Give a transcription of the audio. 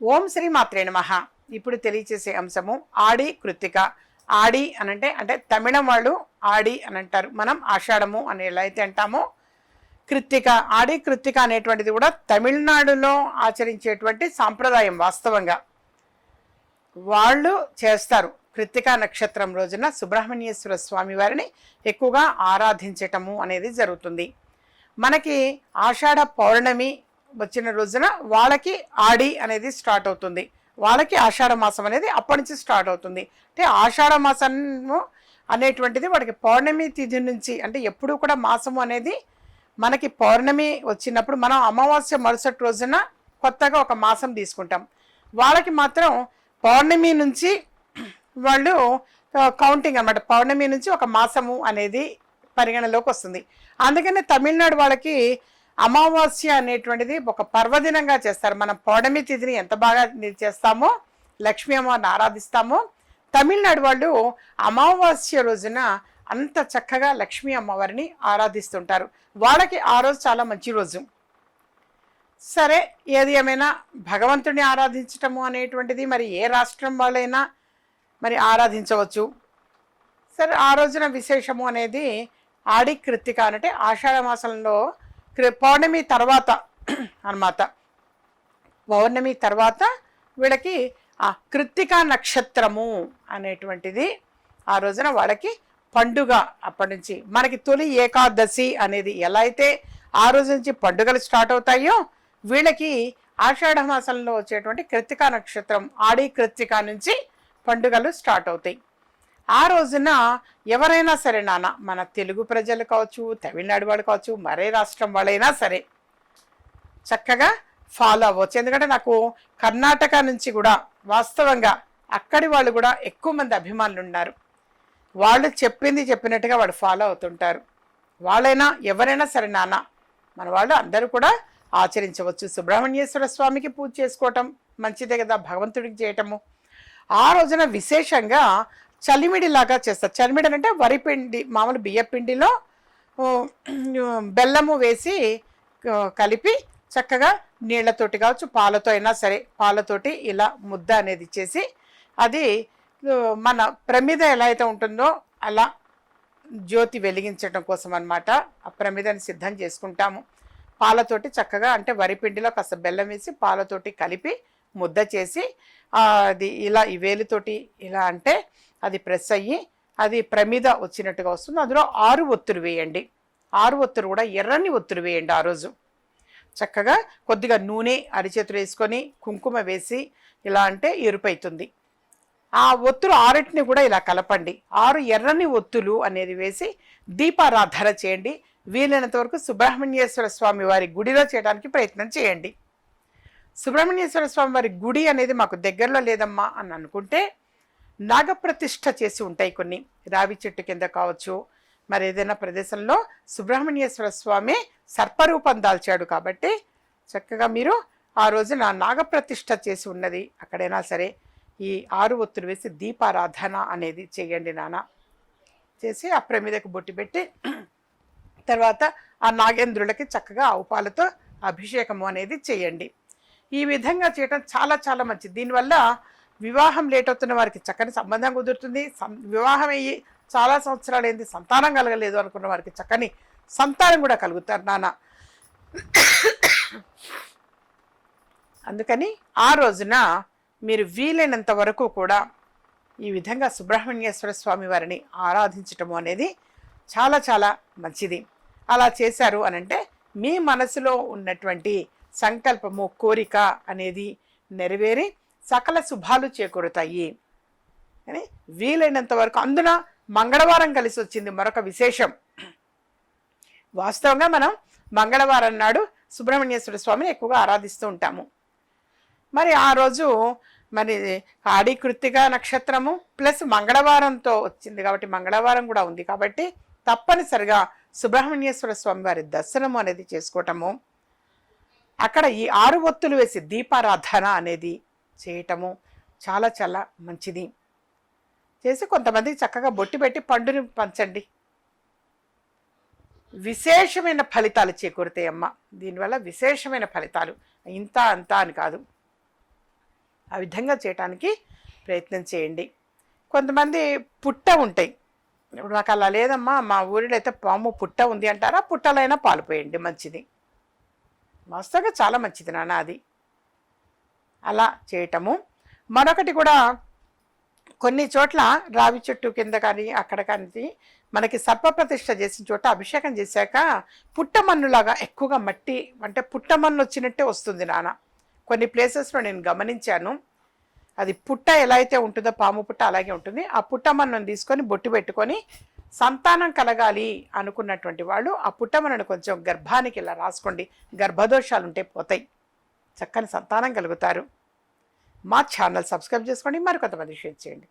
ఓం శ్రీ మాత్రే నమ. ఇప్పుడు తెలియచేసే అంశము ఆడి కృత్తిక. ఆడి అనంటే అంటే తమిళం వాళ్ళు ఆడి అని అంటారు మనం ఆషాఢము అని ఎలా అయితే అంటామో కృత్తిక ఆడి కృత్తిక అనేటువంటిది కూడా తమిళనాడులో ఆచరించేటువంటి సాంప్రదాయం వాస్తవంగా. వాళ్ళు చేస్తారు కృత్తికా నక్షత్రం రోజున సుబ్రహ్మణ్యేశ్వర స్వామి వారిని ఎక్కువగా ఆరాధించటము అనేది జరుగుతుంది. మనకి ఆషాఢ పౌర్ణమి వచ్చిన రోజున వాళ్ళకి ఆడి అనేది స్టార్ట్ అవుతుంది. వాళ్ళకి ఆషాఢ మాసం అనేది అప్పటి నుంచి స్టార్ట్ అవుతుంది. అంటే ఆషాఢ మాసము అనేటువంటిది వాడికి పౌర్ణమి తిథి నుంచి అంటే ఎప్పుడు కూడా మాసము అనేది మనకి పౌర్ణమి వచ్చినప్పుడు మనం అమావాస్య మరుసటి రోజున కొత్తగా ఒక మాసం తీసుకుంటాం. వాళ్ళకి మాత్రం పౌర్ణమి నుంచి వాళ్ళు కౌంటింగ్ అన్నమాట. పౌర్ణమి నుంచి ఒక మాసము అనేది పరిగణలోకి వస్తుంది. అందుకనే తమిళనాడు వాళ్ళకి అమావాస్య అనేటువంటిది ఒక పర్వదినంగా చేస్తారు. మనం పౌర్ణమి తిథిని ఎంత బాగా చేస్తామో లక్ష్మీ అమ్మవారిని ఆరాధిస్తామో తమిళనాడు వాళ్ళు అమావాస్య రోజున అంత చక్కగా లక్ష్మీ అమ్మవారిని ఆరాధిస్తుంటారు. వాళ్ళకి ఆ రోజు చాలా మంచి రోజు. సరే ఏది ఏమైనా భగవంతుడిని ఆరాధించటము అనేటువంటిది మరి ఏ రాష్ట్రం వాళ్ళైనా మరి ఆరాధించవచ్చు. సరే ఆ రోజున విశేషము అనేది ఆడి కృత్తిక అంటే ఆషాఢ మాసంలో పౌర్ణమి తర్వాత అన్నమాట. పౌర్ణమి తర్వాత వీళ్ళకి ఆ కృత్తిక నక్షత్రము అనేటువంటిది ఆ రోజున వాళ్ళకి పండుగ అప్పటి నుంచి. మనకి తొలి ఏకాదశి అనేది ఎలా అయితే ఆ రోజు నుంచి పండుగలు స్టార్ట్ అవుతాయో వీళ్ళకి ఆషాఢ మాసంలో వచ్చేటువంటి కృత్తిక నక్షత్రం ఆడి కృత్తిక నుంచి పండుగలు స్టార్ట్ అవుతాయి. ఆ రోజున ఎవరైనా సరే నాన్న మన తెలుగు ప్రజలు కావచ్చు తమిళనాడు వాళ్ళు కావచ్చు మరే రాష్ట్రం వాళ్ళైనా సరే చక్కగా ఫాలో అవ్వచ్చు. ఎందుకంటే నాకు కర్ణాటక నుంచి కూడా వాస్తవంగా అక్కడి వాళ్ళు కూడా ఎక్కువ మంది అభిమానులు ఉన్నారు. వాళ్ళు చెప్పింది చెప్పినట్టుగా వాళ్ళు ఫాలో అవుతుంటారు. వాళ్ళైనా ఎవరైనా సరే నాన్న మన వాళ్ళు అందరూ కూడా ఆచరించవచ్చు. సుబ్రహ్మణ్యేశ్వర స్వామికి పూజ చేసుకోవటం మంచిదే కదా భగవంతుడికి చేయటము. ఆ రోజున విశేషంగా చలిమిడి లాగా చేస్తారు. చలిమిడి అంటే వరి పిండి మామూలు బియ్య పిండిలో బెల్లము వేసి కలిపి చక్కగా నీళ్ళతోటి కావచ్చు పాలతో అయినా సరే పాలతోటి ఇలా ముద్ద అనేది చేసి అది మన ప్రమిద ఎలా అయితే ఉంటుందో అలా జ్యోతి వెలిగించడం కోసం అనమాట ఆ ప్రమిదని సిద్ధం చేసుకుంటాము. పాలతోటి చక్కగా అంటే వరిపిండిలో కాస్త బెల్లం వేసి పాలతోటి కలిపి ముద్ద చేసి అది ఇలా ఈ వేలితోటి ఇలా అంటే అది ప్రెస్ అయ్యి అది ప్రమిద వచ్చినట్టుగా వస్తుంది. అందులో ఆరు ఒత్తులు వేయండి. ఆరు ఒత్తులు కూడా ఎర్రని ఒత్తులు వేయండి ఆ రోజు. చక్కగా కొద్దిగా నూనె అరిచేతులు వేసుకొని కుంకుమ వేసి ఇలా అంటే ఎరుపైతుంది. ఆ ఒత్తులు ఆరిటిని కూడా ఇలా కలపండి. ఆరు ఎర్రని ఒత్తులు అనేది వేసి దీపారాధన చేయండి. వీలైనంత వరకు సుబ్రహ్మణ్యేశ్వర స్వామి వారి గుడిలో చేయడానికి ప్రయత్నం చేయండి. సుబ్రహ్మణ్యేశ్వర స్వామి వారి గుడి అనేది మాకు దగ్గరలో లేదమ్మా అని అనుకుంటే నాగప్రతిష్ఠ చేసి ఉంటాయి కొన్ని. రావి చెట్టు కింద కావచ్చు మరి ఏదైనా ప్రదేశంలో సుబ్రహ్మణ్యేశ్వర స్వామి సర్పరూపం దాల్చాడు కాబట్టి చక్కగా మీరు ఆ రోజున నాగప్రతిష్ఠ చేసి ఉన్నది. అక్కడైనా సరే ఈ ఆరు ఒత్తులు వేసి దీపారాధన అనేది చేయండి నాన్న. చేసి ఆ ప్రమిదకు బొట్టి పెట్టి తర్వాత ఆ నాగేంద్రులకి చక్కగా ఆ ఉపాలతో అభిషేకము అనేది చేయండి. ఈ విధంగా చేయటం చాలా చాలా మంచిది. దీనివల్ల వివాహం లేట్ అవుతున్న వారికి చక్కని సంబంధం కుదురుతుంది. సం- వివాహం అయ్యి చాలా సంవత్సరాలు ఏంది సంతానం కలగలేదు అనుకున్న వారికి చక్కని సంతానం కూడా కలుగుతారు నాన్న. అందుకని ఆ రోజున మీరు వీలైనంత వరకు కూడా ఈ విధంగా సుబ్రహ్మణ్యేశ్వర స్వామి వారిని ఆరాధించటము అనేది చాలా చాలా మంచిది. అలా చేశారు అనంటే మీ మనసులో ఉన్నటువంటి సంకల్పము కోరిక అనేది నెరవేరి సకల శుభాలు చేకూరుతాయి. అని వీలైనంత వరకు అందున మంగళవారం కలిసి వచ్చింది మరొక విశేషం. వాస్తవంగా మనం మంగళవారం నాడు సుబ్రహ్మణ్యేశ్వర స్వామిని ఎక్కువగా ఆరాధిస్తూ ఉంటాము. మరి ఆ రోజు మరి ఆడి కృత్తిక నక్షత్రము ప్లస్ మంగళవారంతో వచ్చింది కాబట్టి మంగళవారం కూడా ఉంది కాబట్టి తప్పనిసరిగా సుబ్రహ్మణ్యేశ్వర స్వామి వారి దర్శనము అనేది చేసుకోవటము అక్కడ ఈ ఆరు ఒత్తులు వేసి దీపారాధన అనేది చేయటము చాలా చాలా మంచిది. చేసి కొంతమంది చక్కగా బొట్టి పెట్టి పండుని పంచండి. విశేషమైన ఫలితాలు చేకూరుతాయి అమ్మ. దీనివల్ల విశేషమైన ఫలితాలు. ఇంత అంత అని కాదు. ఆ విధంగా చేయటానికి ప్రయత్నం చేయండి. కొంతమంది పుట్ట ఉంటాయి. ఇప్పుడు నాకు అలా లేదమ్మా. మా ఊరిలో అయితే పాము పుట్ట ఉంది అంటారా? పుట్టలైనా పాలు పోయండి. మంచిది. మస్తుగా చాలా మంచిది నాన్న అది. అలా చేయటము. మరొకటి కూడా కొన్ని చోట్ల రావి చెట్టు కింద కానీ అక్కడ కానీ మనకి సర్పప్రతిష్ఠ చేసిన చోట అభిషేకం చేశాక పుట్టమన్నులాగా ఎక్కువగా మట్టి అంటే పుట్టమన్ను వచ్చినట్టే వస్తుంది నాన్న. కొన్ని ప్లేసెస్లో నేను గమనించాను. అది పుట్ట ఎలా అయితే ఉంటుందో పాము పుట్ట అలాగే ఉంటుంది. ఆ పుట్టమన్నును తీసుకొని బొట్టు పెట్టుకొని సంతానం కలగాలి అనుకున్నటువంటి వాళ్ళు ఆ పుట్టమనను కొంచెం గర్భానికి ఇలా రాసుకోండి. గర్భదోషాలు ఉంటే పోతాయి. చక్కని సంతానం కలుగుతారు. మా ఛానల్ సబ్స్క్రైబ్ చేసుకోండి. మరికొంతమంది షేర్ చేయండి.